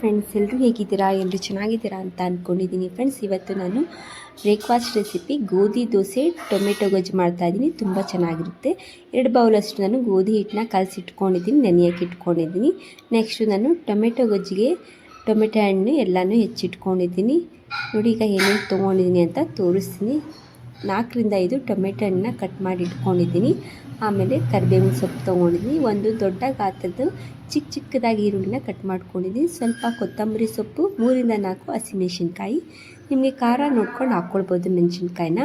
Friends ಎಲ್ಲರೂ ಹೇಗಿದ್ದೀರಾ? ಎಲ್ಲರೂ ಚೆನ್ನಾಗಿದ್ದೀರಾ ಅಂತ ಅಂದ್ಕೊಂಡಿದ್ದೀನಿ ಫ್ರೆಂಡ್ಸ್ ಇವತ್ತು ನಾನು ಬ್ರೇಕ್ಫಾಸ್ಟ್ ರೆಸಿಪಿ ಗೋಧಿ ದೋಸೆ, ಟೊಮೆಟೊ ಗೊಜ್ಜು ಮಾಡ್ತಾಯಿದ್ದೀನಿ ತುಂಬ ಚೆನ್ನಾಗಿರುತ್ತೆ. ಎರಡು ಬೌಲಷ್ಟು ನಾನು ಗೋಧಿ ಹಿಟ್ಟನ್ನ ಕಲಸಿಟ್ಕೊಂಡಿದ್ದೀನಿ, ನೆನೆಯಕ್ಕೆ ಇಟ್ಕೊಂಡಿದ್ದೀನಿ. ನೆಕ್ಸ್ಟು ನಾನು ಟೊಮೆಟೊ ಗೊಜ್ಜಿಗೆ ಟೊಮೆಟೊ ಹಣ್ಣು ಎಲ್ಲನೂ ಹೆಚ್ಚಿಟ್ಕೊಂಡಿದ್ದೀನಿ. ನೋಡಿ ಈಗ ಏನೇನು ತೊಗೊಂಡಿದ್ದೀನಿ ಅಂತ ತೋರಿಸ್ತೀನಿ. ನಾಲ್ಕರಿಂದ ಐದು ಟೊಮೆಟೊ ಹಣ್ಣನ್ನ ಕಟ್ ಮಾಡಿ ಇಟ್ಕೊಂಡಿದ್ದೀನಿ. ಆಮೇಲೆ ಕರಿಬೇವಿನ ಸೊಪ್ಪು ತೊಗೊಂಡಿದ್ದೀನಿ. ಒಂದು ದೊಡ್ಡ ಗಾತ್ರದ ಚಿಕ್ಕ ಚಿಕ್ಕದಾಗಿ ಈರುಳ್ಳಿನ ಕಟ್ ಮಾಡ್ಕೊಂಡಿದ್ದೀನಿ. ಸ್ವಲ್ಪ ಕೊತ್ತಂಬರಿ ಸೊಪ್ಪು, ಮೂರಿಂದ ನಾಲ್ಕು ಹಸಿಮೆಣ್ಸಿನ್ಕಾಯಿ. ನಿಮಗೆ ಖಾರ ನೋಡ್ಕೊಂಡು ಹಾಕ್ಕೊಳ್ಬೋದು ಮೆಣಸಿನ್ಕಾಯಿನ.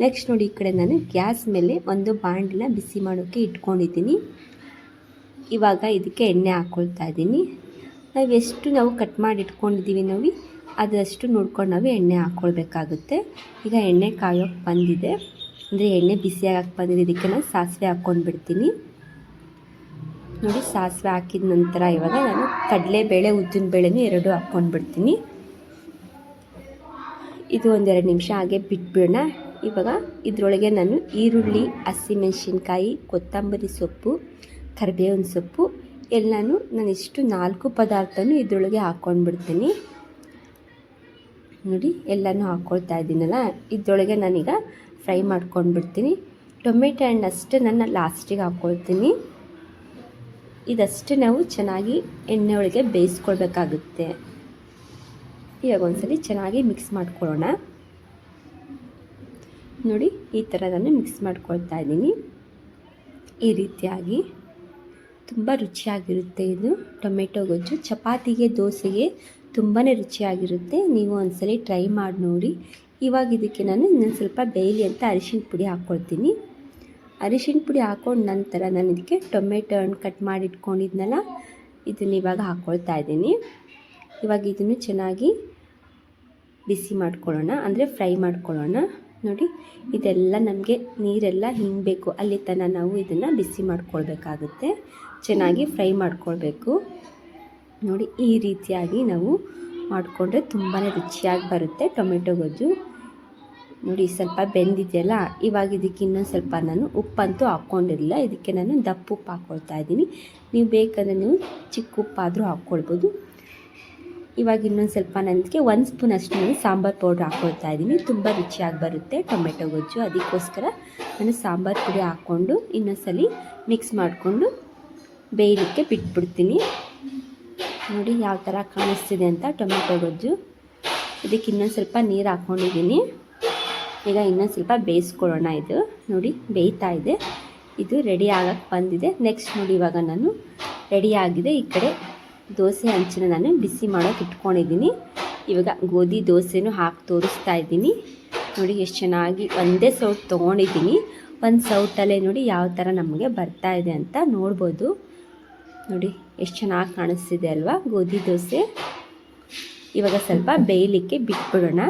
ನೆಕ್ಸ್ಟ್ ನೋಡಿ ಈ ಕಡೆ ನಾನು ಗ್ಯಾಸ್ ಮೇಲೆ ಒಂದು ಬಾಂಡಿನ ಬಿಸಿ ಮಾಡೋಕ್ಕೆ ಇಟ್ಕೊಂಡಿದ್ದೀನಿ. ಇವಾಗ ಇದಕ್ಕೆ ಎಣ್ಣೆ ಹಾಕ್ಕೊಳ್ತಾ ಇದ್ದೀನಿ. ನಾವು ಎಷ್ಟು ನಾವು ಕಟ್ ಮಾಡಿ ಇಟ್ಕೊಂಡಿದ್ದೀವಿ ನಾವು ಅದಷ್ಟು ನೋಡ್ಕೊಂಡು ನಾವು ಎಣ್ಣೆ ಹಾಕ್ಕೊಳ್ಬೇಕಾಗುತ್ತೆ ಈಗ ಎಣ್ಣೆ ಕಾಯೋಕ್ಕೆ ಬಂದಿದೆ. ಅಂದರೆ ಎಣ್ಣೆ ಬಿಸಿಯಾಗಕ್ಕೆ ಬಂದಿದೆ. ಇದಕ್ಕೆ ನಾನು ಸಾಸಿವೆ ಹಾಕ್ಕೊಂಡು ಬಿಡ್ತೀನಿ ನೋಡಿ, ಸಾಸಿವೆ ಹಾಕಿದ ನಂತರ ಇವಾಗ ನಾನು ಕಡಲೆಬೇಳೆ ಉದ್ದಿನ ಬೇಳೆನೂ ಎರಡು ಹಾಕ್ಕೊಂಡು ಬಿಡ್ತೀನಿ ಇದು ಒಂದೆರಡು ನಿಮಿಷ ಹಾಗೆ ಬಿಟ್ಬಿಡೋಣ. ಇವಾಗ ಇದರೊಳಗೆ ನಾನು ಈರುಳ್ಳಿ ಹಸಿಮೆಣಸಿನ್ಕಾಯಿ ಕೊತ್ತಂಬರಿ ಸೊಪ್ಪು, ಕರಿಬೇವಿನ ಸೊಪ್ಪು, ಎಲ್ಲನೂ ನಾನು ಇಷ್ಟು ನಾಲ್ಕು ಪದಾರ್ಥನೂ ಇದರೊಳಗೆ ಹಾಕ್ಕೊಂಡು ಬಿಡ್ತೀನಿ ನೋಡಿ, ಎಲ್ಲನೂ ಹಾಕ್ಕೊಳ್ತಾ ಇದ್ದೀನಲ್ಲ? ಇದರೊಳಗೆ ನಾನೀಗ ಫ್ರೈ ಮಾಡ್ಕೊಂಡ್ಬಿಡ್ತೀನಿ. ಟೊಮೆಟೊ ಹಣ್ಣು ಅಷ್ಟೇ ನಾನು ಲಾಸ್ಟಿಗೆ ಹಾಕ್ಕೊಳ್ತೀನಿ ಇದಷ್ಟೇ ನಾವು ಚೆನ್ನಾಗಿ ಎಣ್ಣೆ ಒಳಗೆ ಬೇಯಿಸ್ಕೊಳ್ಬೇಕಾಗುತ್ತೆ. ಇವಾಗ ಒಂದ್ಸಲಿ ಚೆನ್ನಾಗಿ ಮಿಕ್ಸ್ ಮಾಡ್ಕೊಳ್ಳೋಣ. ನೋಡಿ, ಈ ಥರ ನಾನು ಮಿಕ್ಸ್ ಮಾಡ್ಕೊಳ್ತಾ ಇದ್ದೀನಿ. ಈ ರೀತಿಯಾಗಿ. ತುಂಬ ರುಚಿಯಾಗಿರುತ್ತೆ ಇದು. ಟೊಮೆಟೊ ಗೊಜ್ಜು, ಚಪಾತಿಗೆ ದೋಸೆಗೆ ತುಂಬಾ ರುಚಿಯಾಗಿರುತ್ತೆ. ನೀವು ಒಂದ್ಸಲಿ ಟ್ರೈ ಮಾಡಿ ನೋಡಿ. ಇವಾಗ ಇದಕ್ಕೆ ನಾನು ಇನ್ನೊಂದು ಸ್ವಲ್ಪ ಬೇಯಲಿ ಅಂತ ಅರಿಶಿನ ಪುಡಿ ಹಾಕ್ಕೊಳ್ತೀನಿ. ಅರಿಶಿಣ ಪುಡಿ ಹಾಕೊಂಡ ನಂತರ ನಾನು ಇದಕ್ಕೆ ಟೊಮೆಟೊ ಹಣ್ಣು ಕಟ್ ಮಾಡಿ ಇಟ್ಕೊಂಡಿದ್ನಲ್ಲ, ಇದನ್ನು ಇವಾಗ ಹಾಕ್ಕೊಳ್ತಾ ಇದ್ದೀನಿ. ಇವಾಗ ಇದನ್ನು ಚೆನ್ನಾಗಿ ಬಿಸಿ ಮಾಡ್ಕೊಳ್ಳೋಣ, ಅಂದರೆ ಫ್ರೈ ಮಾಡ್ಕೊಳ್ಳೋಣ. ನೋಡಿ, ಇದೆಲ್ಲ ನಮಗೆ ನೀರೆಲ್ಲ ಹಿಂಗಬೇಕು. ಅಲ್ಲಿ ತನಕ ನಾವು ಇದನ್ನು ಬಿಸಿ ಮಾಡ್ಕೊಳ್ಬೇಕಾಗುತ್ತೆ. ಚೆನ್ನಾಗಿ ಫ್ರೈ ಮಾಡ್ಕೊಳ್ಬೇಕು. ನೋಡಿ, ಈ ರೀತಿಯಾಗಿ ನಾವು ಮಾಡಿಕೊಂಡ್ರೆ ತುಂಬಾ ರುಚಿಯಾಗಿ ಬರುತ್ತೆ ಟೊಮೆಟೊ ಗೊಜ್ಜು. ನೋಡಿ, ಸ್ವಲ್ಪ ಬೆಂದಿದೆಯಲ್ಲ, ಇವಾಗ ಇದಕ್ಕೆ ಇನ್ನೊಂದು ಸ್ವಲ್ಪ ನಾನು ಉಪ್ಪಂತೂ ಹಾಕ್ಕೊಂಡಿರಲಿಲ್ಲ ಇದಕ್ಕೆ ನಾನು ದಪ್ಪ ಉಪ್ಪು ಹಾಕ್ಕೊಳ್ತಾ ಇದ್ದೀನಿ. ನೀವು ಬೇಕಂದರೆ ನೀವು ಚಿಕ್ಕ ಉಪ್ಪಾದರೂ ಹಾಕ್ಕೊಳ್ಬೋದು. ಇವಾಗ ಇನ್ನೊಂದು ಸ್ವಲ್ಪ ನನಗೆ ಒಂದು ಸ್ಪೂನ್ ಅಷ್ಟು ನಾನು ಸಾಂಬಾರು ಪೌಡ್ರ್ ಹಾಕ್ಕೊಳ್ತಾ ಇದ್ದೀನಿ ತುಂಬ ರುಚಿಯಾಗಿ ಬರುತ್ತೆ ಟೊಮೆಟೊ ಗೊಜ್ಜು. ಅದಕ್ಕೋಸ್ಕರ ನಾನು ಸಾಂಬಾರು ಪುಡಿ ಹಾಕ್ಕೊಂಡು ಇನ್ನೊಂದ್ಸಲಿ ಮಿಕ್ಸ್ ಮಾಡಿಕೊಂಡು ಬೇಯಲಿಕ್ಕೆ ಬಿಟ್ಬಿಡ್ತೀನಿ. ನೋಡಿ ಯಾವ ಥರ ಕಾಣಿಸ್ತಿದೆ ಅಂತ ಟೊಮೆಟೊ ಗೊಜ್ಜು. ಇದಕ್ಕೆ ಇನ್ನೊಂದು ಸ್ವಲ್ಪ ನೀರು ಹಾಕ್ಕೊಂಡಿದ್ದೀನಿ ಈಗ ಇನ್ನೊಂದು ಸ್ವಲ್ಪ ಬೇಯಿಸ್ಕೊಳ್ಳೋಣ ಇದು. ನೋಡಿ ಬೇಯ್ತಾ ಇದೆ. ಇದು ರೆಡಿ ಆಗಕ್ಕೆ ಬಂದಿದೆ. ನೆಕ್ಸ್ಟ್ ನೋಡಿ ಇವಾಗ ನಾನು ರೆಡಿ ಆಗಿದೆ ಈ ಕಡೆ. ದೋಸೆ ಹಂಚಿನ ನಾನು ಬಿಸಿ ಮಾಡೋಕೆ ಇಟ್ಕೊಂಡಿದ್ದೀನಿ. ಇವಾಗ ಗೋಧಿ ದೋಸೆನೂ ಹಾಕಿ ತೋರಿಸ್ತಾ ಇದ್ದೀನಿ. ನೋಡಿ ಎಷ್ಟು ಚೆನ್ನಾಗಿ ಒಂದೇ ಸೌಟ್ ತೊಗೊಂಡಿದ್ದೀನಿ. ಒಂದು ಸೌಟಲ್ಲೇ ನೋಡಿ ಯಾವ ಥರ ನಮಗೆ ಬರ್ತಾ ಇದೆ ಅಂತ ನೋಡ್ಬೋದು. ನೋಡಿ ಎಷ್ಟು ಚೆನ್ನಾಗಿ ಕಾಣಿಸ್ತಿದೆ ಅಲ್ವಾ ಗೋಧಿ ದೋಸೆ. ಇವಾಗ ಸ್ವಲ್ಪ ಬೇಯಲಿಕ್ಕೆ ಬಿಟ್ಬಿಡೋಣ.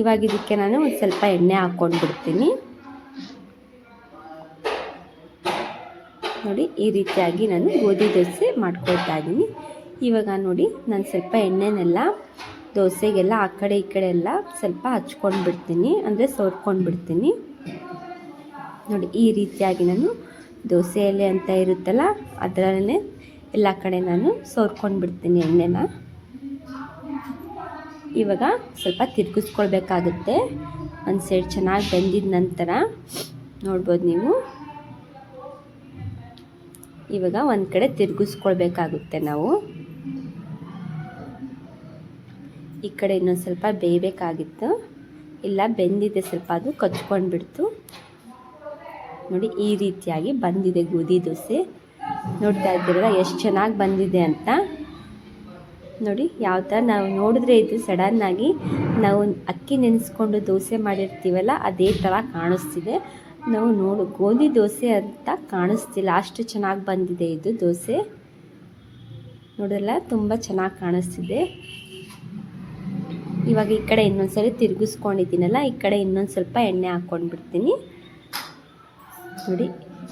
ಇವಾಗ ಇದಕ್ಕೆ ನಾನು ಒಂದು ಸ್ವಲ್ಪ ಎಣ್ಣೆ ಹಾಕ್ಕೊಂಡು ಬಿಡ್ತೀನಿ ನೋಡಿ ಈ ರೀತಿಯಾಗಿ ನಾನು ಗೋಧಿ ದೋಸೆ ಮಾಡ್ಕೊಳ್ತಾ ಇದ್ದೀನಿ. ಇವಾಗ ನೋಡಿ ನಾನು ಸ್ವಲ್ಪ ಎಣ್ಣೆನೆಲ್ಲ ದೋಸೆಗೆಲ್ಲ ಆ ಕಡೆ ಈ ಕಡೆ ಎಲ್ಲ ಸ್ವಲ್ಪ ಹಚ್ಕೊಂಡು ಬಿಡ್ತೀನಿ ಅಂದರೆ ಸೋರ್ಕೊಂಡು ಬಿಡ್ತೀನಿ ನೋಡಿ ಈ ರೀತಿಯಾಗಿ ನಾನು ದೋಸೆಯಲ್ಲಿ ಅಂತ ಇರುತ್ತಲ್ಲ ಅದರಲ್ಲೇ ಎಲ್ಲ ಕಡೆ ನಾನು ಸೋರ್ಕೊಂಡು ಬಿಡ್ತೀನಿ ಎಣ್ಣೆನ. ಇವಾಗ ಸ್ವಲ್ಪ ತಿರ್ಗಿಸ್ಕೊಳ್ಬೇಕಾಗುತ್ತೆ. ಒಂದು ಸೈಡ್ ಚೆನ್ನಾಗಿ ಬೆಂದಿದ ನಂತರ ನೋಡ್ಬೋದು ನೀವು. ಇವಾಗ ಒಂದು ಕಡೆ ತಿರುಗಿಸ್ಕೊಳ್ಬೇಕಾಗುತ್ತೆ ನಾವು. ಈ ಕಡೆ ಇನ್ನೊಂದು ಸ್ವಲ್ಪ ಬೇಯಬೇಕಾಗಿತ್ತು. ಇಲ್ಲ, ಬೆಂದಿದೆ ಸ್ವಲ್ಪ, ಅದು ಕಚ್ಕೊಂಡ್ಬಿಡ್ತು. ನೋಡಿ, ಈ ರೀತಿಯಾಗಿ ಬಂದಿದೆ ಗೋಧಿ ದೋಸೆ. ನೋಡ್ತಾ ಇದ್ದೀರಲ್ಲ ಎಷ್ಟು ಚೆನ್ನಾಗಿ ಬಂದಿದೆ ಅಂತ. ನೋಡಿ, ಯಾವ ಥರ ನಾವು ನೋಡಿದ್ರೆ ಇದು ಸಡನ್ನಾಗಿ ನಾವು ಅಕ್ಕಿ ನೆನೆಸ್ಕೊಂಡು ದೋಸೆ ಮಾಡಿರ್ತೀವಲ್ಲ, ಅದೇ ಥರ ಕಾಣಿಸ್ತಿದೆ. ನಾವು ನೋಡು, ಗೋಧಿ ದೋಸೆ ಅಂತ ಕಾಣಿಸ್ತಿಲ್ಲ. ಅಷ್ಟು ಚೆನ್ನಾಗಿ ಬಂದಿದೆ ಇದು ದೋಸೆ. ನೋಡಲ್ಲ, ತುಂಬ ಚೆನ್ನಾಗಿ ಕಾಣಿಸ್ತಿದೆ. ಇವಾಗ ಈ ಕಡೆ ಇನ್ನೊಂದು ಸರಿ ತಿರುಗಿಸ್ಕೊಂಡಿದ್ದೀನಲ್ಲ, ಈ ಕಡೆ ಇನ್ನೊಂದು ಸ್ವಲ್ಪ ಎಣ್ಣೆ ಹಾಕ್ಕೊಂಡ್ಬಿಡ್ತೀನಿ. ನೋಡಿ,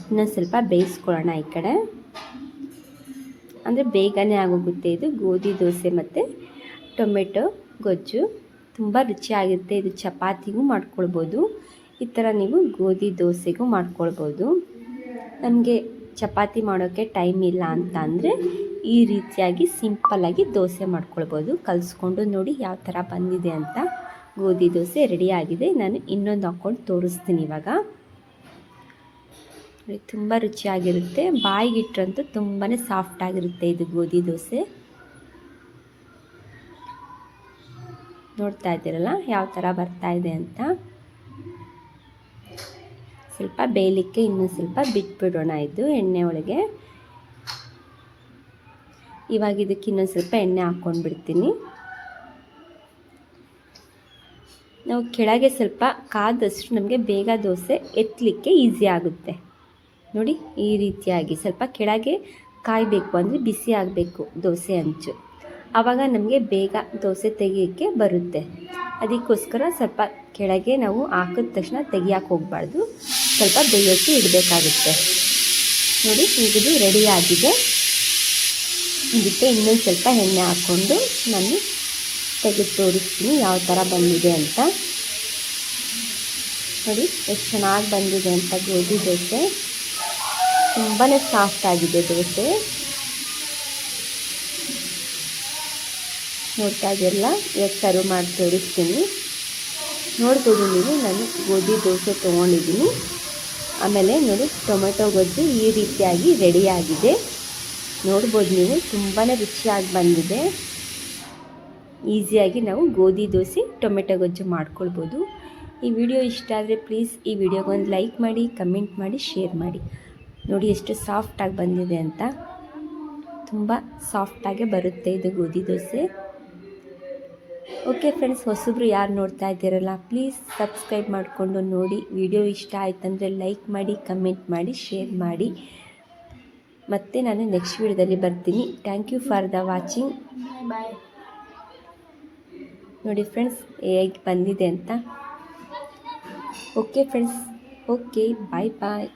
ಇನ್ನೊಂದು ಸ್ವಲ್ಪ ಬೇಯಿಸ್ಕೊಳ್ಳೋಣ ಈ ಕಡೆ. ಅಂದರೆ ಬೇಗನೆ ಆಗೋಗುತ್ತೆ ಇದು ಗೋಧಿ ದೋಸೆ ಮತ್ತು ಟೊಮೆಟೊ, ಗೊಜ್ಜು. ತುಂಬ ರುಚಿಯಾಗಿರುತ್ತೆ, ಇದು ಚಪಾತಿಗೂ ಮಾಡ್ಕೊಳ್ಬೋದು. ಈ ಥರ ನೀವು ಗೋಧಿ ದೋಸೆಗೂ ಮಾಡ್ಕೊಳ್ಬೋದು. ನಮಗೆ ಚಪಾತಿ ಮಾಡೋಕ್ಕೆ ಟೈಮ್ ಇಲ್ಲ ಅಂತ ಅಂದರೆ ಈ ರೀತಿಯಾಗಿ ಸಿಂಪಲ್ಲಾಗಿ ದೋಸೆ ಮಾಡ್ಕೊಳ್ಬೋದು. ಕಲಿಸ್ಕೊಂಡು ನೋಡಿ ಯಾವ ಥರ ಬಂದಿದೆ ಅಂತ. ಗೋಧಿ ದೋಸೆ ರೆಡಿಯಾಗಿದೆ ನಾನು ಇನ್ನೊಂದು ಹಾಕ್ಕೊಂಡು ತೋರಿಸ್ತೀನಿ ಇವಾಗ. ತುಂಬ ರುಚಿಯಾಗಿರುತ್ತೆ. ಬಾಯಿಗಿಟ್ರಂತೂ ತುಂಬಾ ಸಾಫ್ಟ್ ಆಗಿರುತ್ತೆ ಇದು ಗೋಧಿ ದೋಸೆ. ನೋಡ್ತಾ ಇದ್ದೀರಲ್ಲ, ಯಾವ ಥರ ಬರ್ತಾ ಇದೆ ಅಂತ. ಸ್ವಲ್ಪ ಬೇಯಲಿಕ್ಕೆ ಇನ್ನೂ ಸ್ವಲ್ಪ ಬಿಟ್ಬಿಡೋಣ ಇದು ಎಣ್ಣೆ ಒಳಗೆ. ಇವಾಗ ಇದಕ್ಕೆ ಇನ್ನೊಂದು ಸ್ವಲ್ಪ ಎಣ್ಣೆ ಹಾಕ್ಕೊಂಡ್ಬಿಡ್ತೀನಿ. ನಾವು ಕೆಳಗೆ ಸ್ವಲ್ಪ ಕಾದಷ್ಟು ನಮಗೆ ಬೇಗ ದೋಸೆ ಎತ್ತಲಿಕ್ಕೆ ಈಸಿ ಆಗುತ್ತೆ. ನೋಡಿ, ಈ ರೀತಿಯಾಗಿ ಸ್ವಲ್ಪ ಕೆಳಗೆ ಕಾಯಬೇಕು ಅಂದರೆ ಬಿಸಿ ಆಗಬೇಕು ದೋಸೆ ಹಂಚು ಆವಾಗ ನಮಗೆ ಬೇಗ ದೋಸೆ ತೆಗಿಯೋಕ್ಕೆ ಬರುತ್ತೆ. ಅದಕ್ಕೋಸ್ಕರ ಸ್ವಲ್ಪ ಕೆಳಗೆ ನಾವು ಹಾಕಿದ ತಕ್ಷಣ ತೆಗಿಯೋಕೆ ಹೋಗಬಾರ್ದು. ಸ್ವಲ್ಪ ಬೇಯೋಕ್ಕೆ ಇಡಬೇಕಾಗುತ್ತೆ. ನೋಡಿ, ಈಗಿದು ರೆಡಿ ಆಗಿದೆ. ಇದಕ್ಕೆ ಇನ್ನೊಂದು ಸ್ವಲ್ಪ ಎಣ್ಣೆ ಹಾಕ್ಕೊಂಡು ನಾನು ತೆಗೆದು ತೋರಿಸ್ತೀನಿ ಯಾವ ಥರ ಬಂದಿದೆ ಅಂತ. ನೋಡಿ, ಎಷ್ಟು ಚೆನ್ನಾಗಿ ಬಂದಿದೆ ಅಂತ ಗೋಧಿ ದೋಸೆ. ತುಂಬಾ ಸಾಫ್ಟ್ ಆಗಿದೆ ದೋಸೆ. ನೋಡ್ತಾ ಇದೆಲ್ಲ ಸರ್ವ್ ಮಾಡಿ ತೋರಿಸ್ತೀನಿ. ನೋಡ್ಬೋದು ನೀವು, ನಾನು ಗೋಧಿ ದೋಸೆ ತೊಗೊಂಡಿದ್ದೀನಿ. ಆಮೇಲೆ ನೋಡಿ ಟೊಮೆಟೊ ಗೊಜ್ಜು ಈ ರೀತಿಯಾಗಿ ರೆಡಿಯಾಗಿದೆ. ನೋಡ್ಬೋದು ನೀವು ತುಂಬಾ ರುಚಿಯಾಗಿ ಬಂದಿದೆ. ಈಸಿಯಾಗಿ ನಾವು ಗೋಧಿ ದೋಸೆ, ಟೊಮೆಟೊ ಗೊಜ್ಜು ಮಾಡ್ಕೊಳ್ಬೋದು. ಈ ವಿಡಿಯೋ ಇಷ್ಟ ಆದರೆ ಪ್ಲೀಸ್ ಈ ವಿಡಿಯೋಗೊಂದು ಲೈಕ್ ಮಾಡಿ, ಕಮೆಂಟ್ ಮಾಡಿ, ಶೇರ್ ಮಾಡಿ. ನೋಡಿ ಎಷ್ಟು ಸಾಫ್ಟಾಗಿ ಬಂದಿದೆ ಅಂತ. ತುಂಬ ಸಾಫ್ಟಾಗೆ ಬರುತ್ತೆ ಇದು ಗೋಧಿ ದೋಸೆ. ಓಕೆ ಫ್ರೆಂಡ್ಸ್ ಹೊಸಬ್ರು ಯಾರು ನೋಡ್ತಾ ಇದ್ದೀರಲ್ಲ ಪ್ಲೀಸ್ ಸಬ್ಸ್ಕ್ರೈಬ್ ಮಾಡಿಕೊಂಡು ನೋಡಿ. ವಿಡಿಯೋ ಇಷ್ಟ ಆಯ್ತಂದರೆ ಲೈಕ್ ಮಾಡಿ ಕಮೆಂಟ್ ಮಾಡಿ ಶೇರ್ ಮಾಡಿ. ಮತ್ತೆ ನಾನು ನೆಕ್ಸ್ಟ್ ವಿಡಿಯೋದಲ್ಲಿ ಬರ್ತೀನಿ. Thank you for the watching bye ನೋಡಿ ಫ್ರೆಂಡ್ಸ್ ಹೇಗೆ ಬಂದಿದೆ ಅಂತ. Okay friends okay bye bye